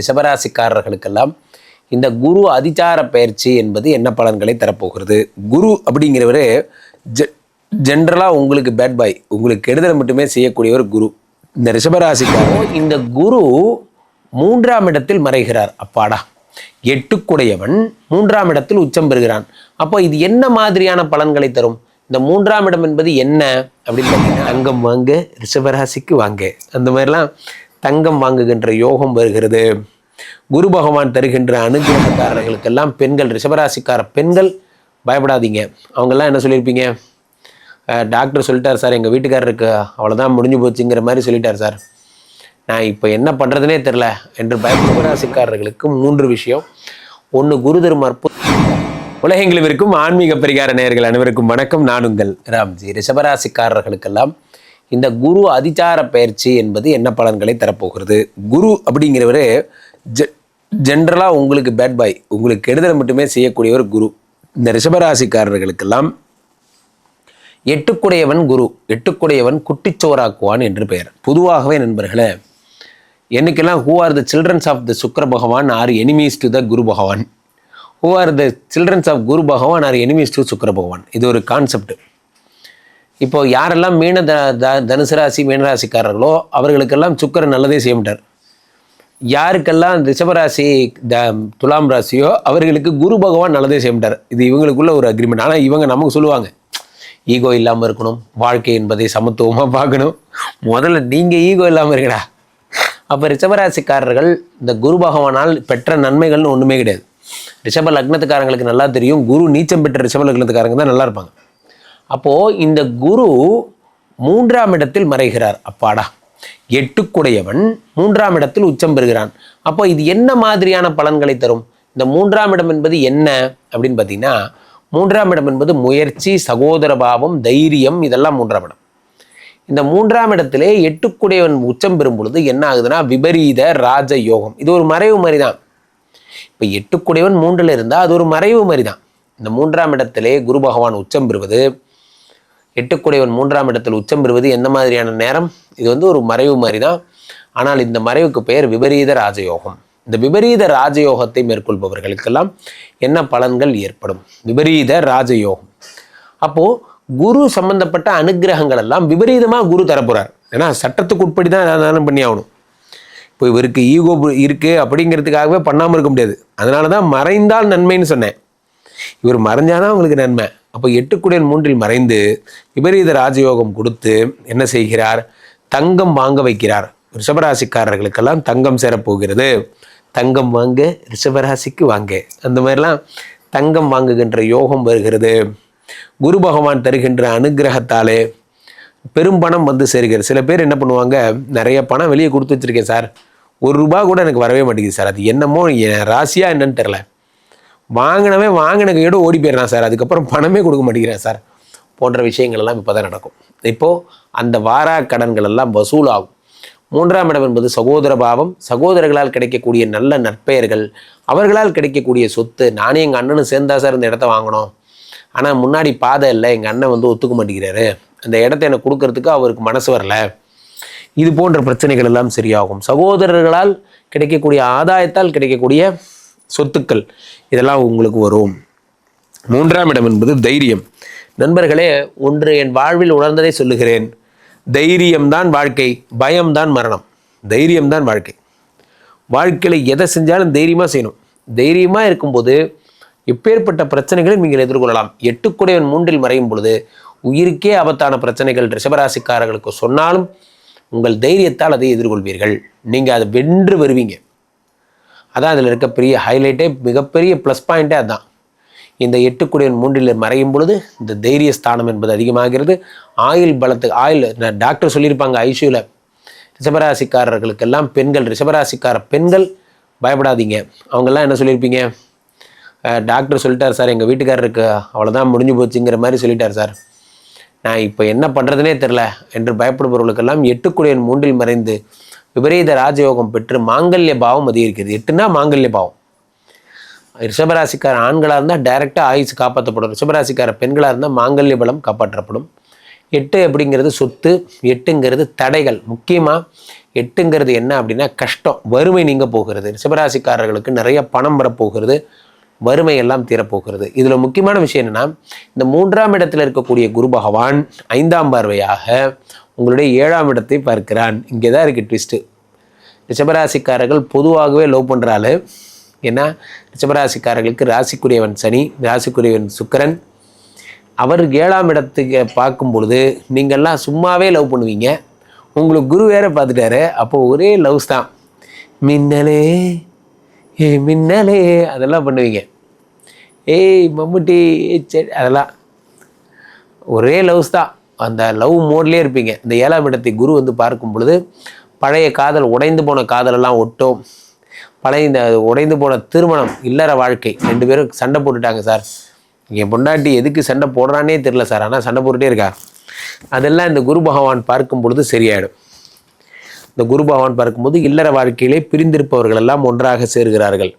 ரிஷபராசிக்காரர்களுக்கெல்லாம் இந்த குரு அதிச்சார பயிற்சி என்பது என்ன பலன்களை தரப்போகிறது? குரு அப்படிங்கிறவர் ஜெ ஜென்ரலாக உங்களுக்கு பேட் பாய் உங்களுக்கு கெடுதல் மட்டுமே செய்யக்கூடியவர் குரு. இந்த ரிஷபராசிக்காரர் இந்த குரு மூன்றாம் இடத்தில் மறைகிறார். அப்பாடா. எட்டுக்குடையவன் மூன்றாம் இடத்தில் உச்சம் பெறுகிறான். அப்போ இது என்ன மாதிரியான பலன்களை தரும்? இந்த மூன்றாம் இடம் என்பது என்ன? அப்படின்னு பார்த்தீங்கன்னா அங்கம் வாங்க ரிஷபராசிக்கு வாங்க. அந்த மாதிரிலாம் தங்கம் வாங்குகின்ற யோகம் வருகிறது. குரு பகவான் தருகின்ற அனுகிரகக்காரர்களுக்கெல்லாம் பெண்கள் ரிஷபராசிக்கார பெண்கள் பயப்படாதீங்க. அவங்கெல்லாம் என்ன சொல்லியிருப்பீங்க? டாக்டர் சொல்லிட்டார் சார் எங்கள் வீட்டுக்காரருக்கு அவ்வளோதான் முடிஞ்சு போச்சுங்கிற மாதிரி சொல்லிட்டார் சார். நான் இப்போ என்ன பண்ணுறதுனே தெரில என்று பயப்படும் ராசிக்காரர்களுக்கு மூன்று விஷயம். ஒன்று குரு தரும் அற்புத உலகெங்கிலும் இருக்கும் ஆன்மீக பரிகார நேயர்கள் அனைவருக்கும் வணக்கம். நான் உங்கள் ராம்ஜி. ரிஷபராசிக்காரர்களுக்கெல்லாம் இந்த குரு அதிச்சார பயிற்சி என்பது என்ன பலன்களை தரப்போகிறது? குரு அப்படிங்கிறவர் ஜெ ஜென்ரலாக உங்களுக்கு பேட் பாய் உங்களுக்கு கெடுதலை மட்டுமே செய்யக்கூடியவர் குரு. இந்த ரிஷபராசிக்காரர்களுக்கெல்லாம் எட்டுக்குடையவன் குரு எட்டுக்குடையவன் குட்டிச்சோறாக்குவான் என்று பெயர். பொதுவாகவே நண்பர்களே என்னைக்கெல்லாம் who are the children of the Shukra Bhagavan are enemies to the Guru Bhagavan? Who are the children of Guru Bhagavan are enemies to சுக்கர பகவான்? இது ஒரு கான்செப்ட் இப்போ யாரெல்லாம் மீன த த- தனுசு ராசி மீனராசிக்காரர்களோ அவர்களுக்கெல்லாம் சுக்கரன் நல்லதே செய்ய மாட்டார் யாருக்கெல்லாம் ரிஷபராசி த துலாம் ராசியோ அவர்களுக்கு குரு பகவான் நல்லதே செய்ய மாட்டார் இது இவங்களுக்குள்ள ஒரு அக்ரிமெண்ட் ஆனால் இவங்க நமக்கு சொல்லுவாங்க ஈகோ இல்லாமல் இருக்கணும். வாழ்க்கை என்பதை சமத்துவமாக பார்க்கணும். முதல்ல நீங்கள் ஈகோ இல்லாமல் இருக்கடா அப்போ ரிஷபராசிக்காரர்கள் இந்த குரு பகவானால் பெற்ற நன்மைகள்னு ஒன்றுமே கிடையாது. ரிஷப லக்னத்துக்காரங்களுக்கு நல்லா தெரியும். குரு நீச்சம் பெற்ற ரிஷப லக்னத்துக்காரங்க தான் நல்லா இருப்பாங்க. அப்போது இந்த குரு மூன்றாம் இடத்தில் மறைகிறார். அப்பாடா. எட்டுக்குடையவன் மூன்றாம் இடத்தில் உச்சம் பெறுகிறான். அப்போ இது என்ன மாதிரியான பலன்களை தரும்? இந்த மூன்றாம் இடம் என்பது என்ன அப்படின்னு பார்த்தீங்கன்னா மூன்றாம் இடம் என்பது முயற்சி சகோதர பாவம் தைரியம் இதெல்லாம் மூன்றாம் இடம். இந்த மூன்றாம் இடத்திலே எட்டுக்குடையவன் உச்சம் பெறும் பொழுது என்ன ஆகுதுன்னா விபரீத ராஜ யோகம் இது ஒரு மறைவு மாதிரி தான் இப்போ எட்டுக்குடையவன் மூன்றில் இருந்தால் அது ஒரு மறைவு மாதிரி தான் இந்த மூன்றாம் இடத்திலே குரு பகவான் உச்சம் பெறுவது எட்டுக்குடையவன் மூன்றாம் இடத்தில் உச்சம் பெறுவது எந்த மாதிரியான நேரம்? இது வந்து ஒரு மறைவு மாதிரி தான் ஆனால் இந்த மறைவுக்கு பெயர் விபரீத ராஜயோகம். இந்த விபரீத ராஜயோகத்தை மேற்கொள்பவர்களுக்கெல்லாம் என்ன பலன்கள் ஏற்படும்? விபரீத ராஜயோகம். அப்போது குரு சம்பந்தப்பட்ட அனுக்கிரகங்கள் எல்லாம் விபரீதமாக குரு தரப்போகிறார் ஏன்னா சட்டத்துக்கு உட்படி தான் தானம் பண்ணி ஆகணும் இப்போ இவருக்கு ஈகோ இருக்குது அப்படிங்கிறதுக்காகவே பண்ணாமல் இருக்க முடியாது. அதனால தான் மறைந்தால் நன்மைன்னு சொன்னேன். இவர் மறைஞ்சாதான் அவங்களுக்கு நன்மை. அப்போ எட்டு குடியல் மூன்றில் மறைந்து விபரீத ராஜயோகம் கொடுத்து என்ன செய்கிறார்? தங்கம் வாங்க வைக்கிறார். ரிஷபராசிக்காரர்களுக்கெல்லாம் தங்கம் சேரப்போகிறது. தங்கம் வாங்க ரிஷபராசிக்கு வாங்க. அந்த மாதிரிலாம் தங்கம் வாங்குகின்ற யோகம் வருகிறது. குரு பகவான் தருகின்ற அனுகிரகத்தாலே பெரும் பணம் வந்து சேர்கிறது. சில பேர் என்ன பண்ணுவாங்க? நிறைய பணம் வெளியே கொடுத்து வச்சிருக்கேன் சார். ஒரு ரூபா கூட எனக்கு வரவே மாட்டேங்குது சார். அது என்னமோ என் ராசியா என்னன்னு தெரில. வாங்கினவன் வாங்கின கையோடு ஓடி போயிடுறான் சார். அதுக்கப்புறம் பணமே கொடுக்க மாட்டேங்கிறேன் சார். போன்ற விஷயங்கள் எல்லாம் இப்போ தான் நடக்கும். இப்போது அந்த வாரா கடன்கள் எல்லாம் வசூலாகும். மூன்றாம் இடம் என்பது சகோதர பாவம். சகோதரர்களால் கிடைக்கக்கூடிய நல்ல நற்பெயர்கள் அவர்களால் கிடைக்கக்கூடிய சொத்து நானே எங்கள் அண்ணனும் சேர்ந்தா சார் இந்த இடத்த வாங்கினோம் ஆனால் முன்னாடி பாதை இல்லை. எங்கள் அண்ணன் வந்து ஒத்துக்க மாட்டேங்கிறாரு. அந்த இடத்த எனக்கு கொடுக்கறதுக்கு அவருக்கு மனசு வரல. இது போன்ற பிரச்சனைகள் எல்லாம் சரியாகும். சகோதரர்களால் கிடைக்கக்கூடிய ஆதாயத்தால் கிடைக்கக்கூடிய சொத்துக்கள் இதெல்லாம் உங்களுக்கு வரும். மூன்றாம் இடம் என்பது தைரியம். நண்பர்களே ஒன்று என் வாழ்வில் உணர்ந்ததை சொல்லுகிறேன். தைரியம்தான் வாழ்க்கை பயம்தான் மரணம். தைரியம்தான் வாழ்க்கை. வாழ்க்கையில் எதை செஞ்சாலும் தைரியமாக செய்யணும். தைரியமாக இருக்கும்போது எப்பேற்பட்ட பிரச்சனைகளை நீங்கள் எதிர்கொள்ளலாம். எட்டுக்குடையவன் மூன்றில் மறையும் பொழுது உயிருக்கே ஆபத்தான பிரச்சனைகள் ரிஷபராசிக்காரர்களுக்கு சொன்னாலும் உங்கள் தைரியத்தால் அதை எதிர்கொள்வீர்கள். நீங்கள் அதை வென்று வருவீங்க. அதான் அதில் இருக்க பெரிய ஹைலைட்டே மிகப்பெரிய ப்ளஸ் பாயிண்ட்டே அதுதான் இந்த எட்டுக்குடியன் மூன்றில் மறையும் பொழுது இந்த தைரிய ஸ்தானம் என்பது அதிகமாகிறது. ஆயுள் பலத்து ஆயுள் டாக்டர் சொல்லியிருப்பாங்க ஐசியூவில் ரிஷபராசிக்காரர்களுக்கெல்லாம் பெண்கள் ரிஷபராசிக்கார பெண்கள் பயப்படாதீங்க. அவங்கெல்லாம் என்ன சொல்லியிருப்பீங்க? டாக்டர் சொல்லிட்டார் சார் எங்கள் வீட்டுக்காரருக்கு அவ்வளோதான் முடிஞ்சு போச்சுங்கிற மாதிரி சொல்லிட்டார் சார். நான் இப்போ என்ன பண்ணுறதுனே தெரில என்று பயப்படுபவர்களுக்கெல்லாம் எட்டுக்குடியன் மூன்றில் மறைந்து விபரீத ராஜயோகம் பெற்று மாங்கல்ய பாவம் அதிகரிக்கிறது. எட்டுனா மாங்கல்ய பாவம். ரிஷபராசிக்கார ஆண்களாக இருந்தால் டைரெக்டாக ஆயுசு காப்பாற்றப்படும் ரிஷபராசிக்கார பெண்களாக இருந்தால் மாங்கல்ய பலம் காப்பாற்றப்படும். எட்டு அப்படிங்கிறது சொத்து எட்டுங்கிறது தடைகள். முக்கியமாக எட்டுங்கிறது என்ன அப்படின்னா கஷ்டம் வறுமை நீங்க போகிறது. ரிஷபராசிக்காரர்களுக்கு நிறைய பணம் வரப்போகிறது. வறுமை எல்லாம் தீரப்போகிறது. இதில் முக்கியமான விஷயம் என்னன்னா இந்த மூன்றாம் இடத்துல இருக்கக்கூடிய குரு பகவான் ஐந்தாம் பார்வையாக உங்களுடைய ஏழாம் இடத்தை பார்க்கிறான். இங்கே தான் இருக்குது ட்விஸ்ட்டு ரிஷபராசிக்காரர்கள் பொதுவாகவே லவ் பண்ணுறாள் ஏன்னா ரிஷபராசிக்காரர்களுக்கு ராசிக்குரியவன் சனி ராசிக்குரியவன் சுக்கரன். அவர் ஏழாம் இடத்துக்கு பார்க்கும் பொழுது நீங்கள்லாம் சும்மாவே லவ் பண்ணுவீங்க. உங்களுக்கு குரு வேற பார்த்துட்டாரு. அப்போ ஒரே லவ்ஸ் தான். மின்னலே ஏ மின்னலே அதெல்லாம் பண்ணுவீங்க. ஏய் மம்முட்டி ஏய் அதெல்லாம். ஒரே லவ்ஸ் தான். அந்த லவ் மோட்லேயே இருப்பீங்க. இந்த ஏழாம் இடத்தை குரு வந்து பார்க்கும் பொழுது பழைய காதல் உடைந்து போன காதலெல்லாம் ஒட்டும். பழைய இந்த உடைந்து போன திருமணம் இல்லற வாழ்க்கை ரெண்டு பேரும் சண்டை போட்டுட்டாங்க சார். என் பொண்டாட்டி எதுக்கு சண்டை போடுறானே தெரில சார். ஆனால் சண்டை போட்டுட்டே இருக்கா. அதெல்லாம் இந்த குரு பகவான் பார்க்கும் பொழுது சரியாயிடும். இந்த குரு பகவான் பார்க்கும்போது இல்லற வாழ்க்கையிலே பிரிந்திருப்பவர்கள் எல்லாம் ஒன்றாக சேர்கிறார்கள்.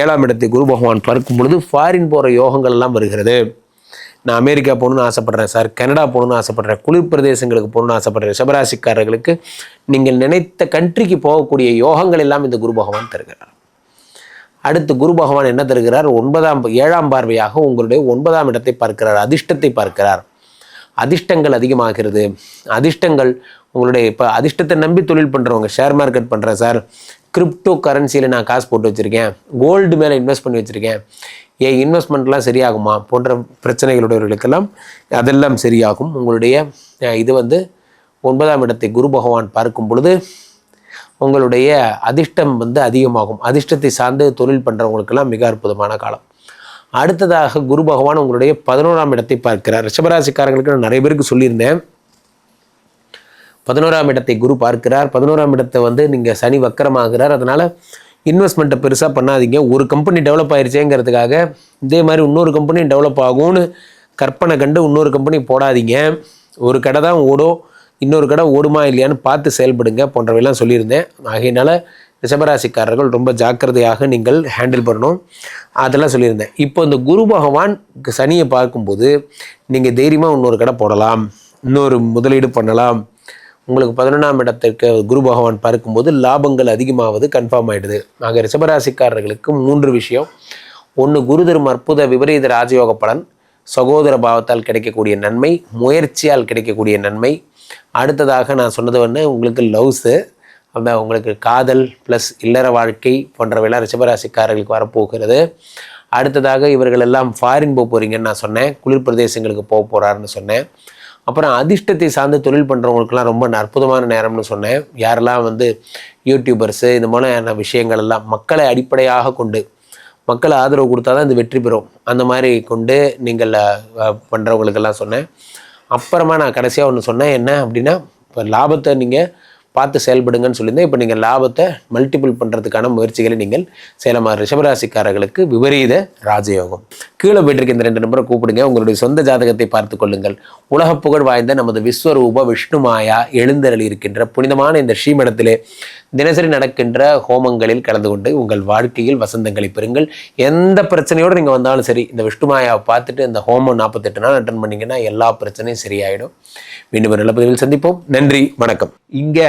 ஏழாம் இடத்தை குரு பகவான் பார்க்கும் பொழுது ஃபாரின் போகிற யோகங்கள் எல்லாம் வருகிறது. நான் அமெரிக்கா போகணுன்னு ஆசைப்பட்றேன் சார். கனடா போகணுன்னு ஆசைப்படுறேன். குளிர் பிரதேசங்களுக்கு போகணும்னு ஆசைப்படுறேன். ரிஷபராசிக்காரர்களுக்கு நீங்கள் நினைத்த கண்ட்ரிக்கு போகக்கூடிய யோகங்கள் எல்லாம் இந்த குரு பகவான் தருகிறார். அடுத்து குரு பகவான் என்ன தருகிறார்? ஒன்பதாம் ஏழாம் பார்வையாக உங்களுடைய ஒன்பதாம் இடத்தை பார்க்கிறார். அதிர்ஷ்டத்தை பார்க்கிறார். அதிர்ஷ்டங்கள் அதிகமாகிறது. அதிர்ஷ்டங்கள் உங்களுடைய இப்போ அதிர்ஷ்டத்தை நம்பி தொழில் பண்ணுறவங்க ஷேர் மார்க்கெட் பண்ணுறேன் சார். கிரிப்டோ கரன்சியில் நான் காசு போட்டு வச்சுருக்கேன். கோல்டு மேலே இன்வெஸ்ட் பண்ணி வச்சுருக்கேன். ஏன் இன்வெஸ்ட்மெண்ட்லாம் சரியாகுமா போன்ற பிரச்சனைகளுடையவர்களுக்கெல்லாம் அதெல்லாம் சரியாகும். உங்களுடைய இது வந்து ஒன்பதாம் இடத்தை குரு பகவான் பார்க்கும் பொழுது உங்களுடைய அதிர்ஷ்டம் வந்து அதிகமாகும். அதிர்ஷ்டத்தை சார்ந்து தொழில் பண்ணுறவங்களுக்கெல்லாம் மிக அற்புதமான காலம். அடுத்ததாக குரு பகவான் உங்களுடைய பதினோராம் இடத்தை பார்க்கிறார். ரிஷபராசிக்காரங்களுக்கு நான் நிறைய பேருக்கு சொல்லியிருந்தேன். பதினோராம் இடத்தை குரு பார்க்கிறார். பதினோராம் இடத்தை வந்து நீங்கள் சனி வக்கரமாகிறார். அதனால் இன்வெஸ்ட்மெண்ட்டை பெருசாக பண்ணாதீங்க. ஒரு கம்பெனி டெவலப் ஆயிடுச்சேங்கிறதுக்காக இதே மாதிரி இன்னொரு கம்பெனி டெவலப் ஆகும்னு கற்பனை கண்டு இன்னொரு கம்பெனி போடாதீங்க. ஒரு கடை தான் ஓடும். இன்னொரு கடை ஓடுமா இல்லையான்னு பார்த்து செயல்படுங்க போன்றவையெல்லாம் சொல்லியிருந்தேன். ஆகையினால ரிஷபராசிக்காரர்கள் ரொம்ப ஜாக்கிரதையாக நீங்கள் ஹேண்டில் பண்ணணும். அதெல்லாம் சொல்லியிருந்தேன். இப்போ இந்த குரு பகவான் சனியை பார்க்கும்போது நீங்கள் தைரியமாக இன்னொரு கடை போடலாம். இன்னொரு முதலீடு பண்ணலாம். உங்களுக்கு பதினொன்றாம் இடத்திற்கு குரு பகவான் பார்க்கும்போது லாபங்கள் அதிகமாவது கன்ஃபார்ம் ஆகிடுது ஆக ரிஷபராசிக்காரர்களுக்கு மூன்று விஷயம். ஒன்று குரு தரும் அற்புத விபரீத ராஜயோக பலன் சகோதர பாவத்தால் கிடைக்கக்கூடிய நன்மை முயற்சியால் கிடைக்கக்கூடிய நன்மை. அடுத்ததாக நான் சொன்னது வந்து உங்களுக்கு லவ்ஸு அந்த உங்களுக்கு காதல் ப்ளஸ் இல்லற வாழ்க்கை போன்றவையெல்லாம் ரிஷபராசிக்காரர்களுக்கு வரப்போகிறது. அடுத்ததாக இவர்கள் எல்லாம் ஃபாரின் போக போகிறீங்கன்னு நான் சொன்னேன். குளிர் பிரதேசங்களுக்கு போக போகிறாருன்னு சொன்னேன். அப்புறம் அதிர்ஷ்டத்தை சார்ந்து தொழில் பண்ணுறவங்களுக்குலாம் ரொம்ப அற்புதமான நேரம்னு சொன்னேன். யாரெல்லாம் வந்து யூடியூபர்ஸு இந்த மாதிரியான விஷயங்கள் எல்லாம் மக்களை அடிப்படையாக கொண்டு மக்கள் ஆதரவு கொடுத்தா தான் இது வெற்றி பெறும். அந்த மாதிரி கொண்டு நீங்கள் பண்ணுறவங்களுக்கெல்லாம் சொன்னேன். அப்புறமா நான் கடைசியாக ஒன்று சொன்னேன் என்ன அப்படின்னா இப்போ லாபத்தை நீங்கள் பார்த்து செயல்படுங்கன்னு சொல்லியிருந்தேன். இப்போ நீங்கள் லாபத்தை மல்டிபிள் பண்ணுறதுக்கான முயற்சிகளை நீங்கள் செய்யலாமா ரிஷபராசிக்காரர்களுக்கு விபரீத ராஜயோகம். கீழே போயிட்டு இந்த ரெண்டு நம்பரை கூப்பிடுங்க. உங்களுடைய சொந்த ஜாதகத்தை பார்த்து கொள்ளுங்கள். உலக புகழ் வாய்ந்த நமது விஸ்வரூப விஷ்ணுமாயா எழுந்தருளி இருக்கின்ற புனிதமான இந்த ஸ்ரீமடத்திலே தினசரி நடக்கின்ற ஹோமங்களில் கலந்து கொண்டு உங்கள் வாழ்க்கையில் வசந்தங்களை பெறுங்கள். எந்த பிரச்சனையோடு நீங்கள் வந்தாலும் சரி இந்த விஷ்ணுமாயாவை பார்த்துட்டு இந்த ஹோமம் நாற்பத்தெட்டு நாள் அட்டன் பண்ணீங்கன்னா எல்லா பிரச்சனையும் சரியாயிடும். மீண்டும் நல்ல பதிவில் சந்திப்போம். நன்றி வணக்கம். இங்கே